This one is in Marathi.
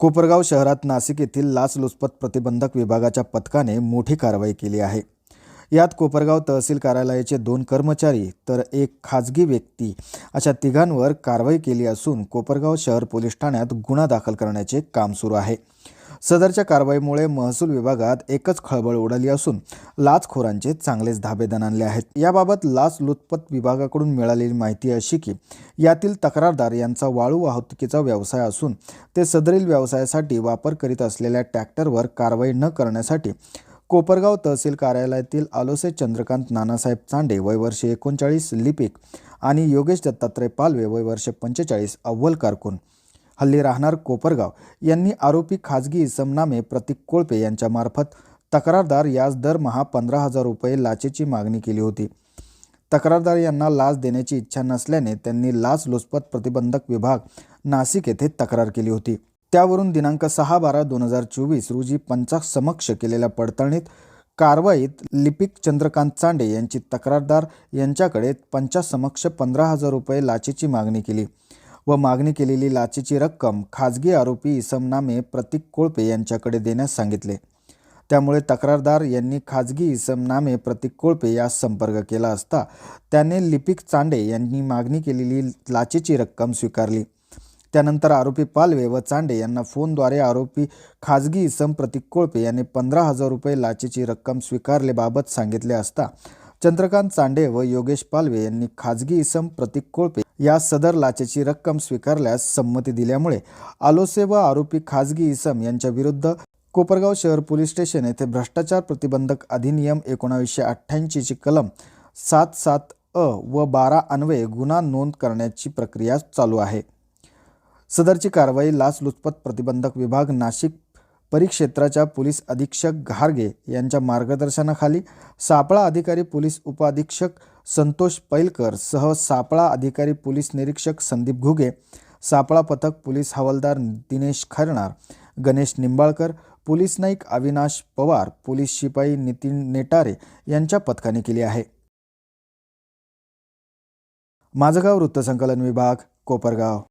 कोपरगाव शहरात नाशिक येथील लाचलुचपत प्रतिबंधक विभागाच्या पथकाने मोठी कारवाई केली आहे. यात कोपरगाव तहसील कार्यालयाचे दोन कर्मचारी तर एक खाजगी व्यक्ती अशा तिघांवर कारवाई केली असून कोपरगाव शहर पोलीस ठाण्यात गुन्हा दाखल करण्याचे काम सुरू आहे. सदरच्या कारवाईमुळे महसूल विभागात एकच खळबळ उडाली असून लाचखोरांचे चांगलेच धाबे आणले आहेत. याबाबत लाच लाचलुचपत विभागाकडून मिळालेली माहिती अशी की यातील तक्रारदार यांचा वाळू वाहतुकीचा व्यवसाय असून ते सदरील व्यवसायासाठी वापर करीत असलेल्या ट्रॅक्टरवर कारवाई न करण्यासाठी कोपरगाव तहसील कार्यालयातील आलोसे चंद्रकांत नानासाहेब चांडे वय वर्षे एकोणचाळीस लिपिक आणि योगेश दत्तात्रय पालवे वय वर्षे पंचेचाळीस अव्वल कारकून हल्ली राहणार कोपरगाव. यांनी आरोपी खाजगी इसमनामे प्रतीक कोळपे यांच्यामार्फत तक्रारदार यास दरमहा पंधरा हजार रुपये लाचेची मागणी केली होती. तक्रारदार यांना लाच देण्याची इच्छा नसल्याने त्यांनी लाचलुचपत प्रतिबंधक विभाग नाशिक येथे तक्रार केली होती. त्यावरून दिनांक सहा बारा दोन हजार चोवीस रोजी पंचासमक्ष केलेल्या पडताळणीत कारवाईत लिपिक चंद्रकांत चांडे यांची तक्रारदार यांच्याकडे पंचासमक्ष पंधरा हजार रुपये लाचेची मागणी केली. व मागणी केलेली लाचेची रक्कम खाजगी आरोपी इसमनामे प्रतीक कोळपे यांच्याकडे देण्यास सांगितले. त्यामुळे तक्रारदार यांनी खाजगी इसमनामे प्रतीक कोळपे यास संपर्क केला असता त्याने लिपिक चांडे यांनी मागणी केलेली लाचेची रक्कम स्वीकारली. त्यानंतर आरोपी पालवे व चांडे यांना फोनद्वारे आरोपी खाजगी इसम प्रतीक कोळपे यांनी पंधरा हजार रुपये लाचेची रक्कम स्वीकारलेबाबत सांगितले असता चंद्रकांत चांडे व योगेश पालवे यांनी खाजगी इसम प्रतीक कोळपे या सदर लाचेची रक्कम स्वीकारल्यास संमती दिल्यामुळे आलोसे व आरोपी खाजगी इसम यांच्या विरुद्ध कोपरगाव शहर पोलीस स्टेशन येथे भ्रष्टाचार प्रतिबंधक अधिनियम एकोणावीसशे अठ्ठ्याऐंशीची कलम सात सात अ व बारा अन्वये गुन्हा नोंद करण्याची प्रक्रिया चालू आहे. सदरची कारवाई लाचलुचपत प्रतिबंधक विभाग नाशिक परिक्षेत्राच्या पोलीस अधीक्षक घारगे यांच्या मार्गदर्शनाखाली सापळा अधिकारी पोलीस उपअधीक्षक संतोष पैलकर सह सापळा अधिकारी पोलीस निरीक्षक संदीप घुगे सापळा पथक पोलीस हवालदार दिनेश खरणार गणेश निंबाळकर पोलीस नाईक अविनाश पवार पोलीस शिपाई नितीन नेटारे यांच्या पथकाने केली आहे. माझं गाव वृत्तसंकलन विभाग कोपरगाव.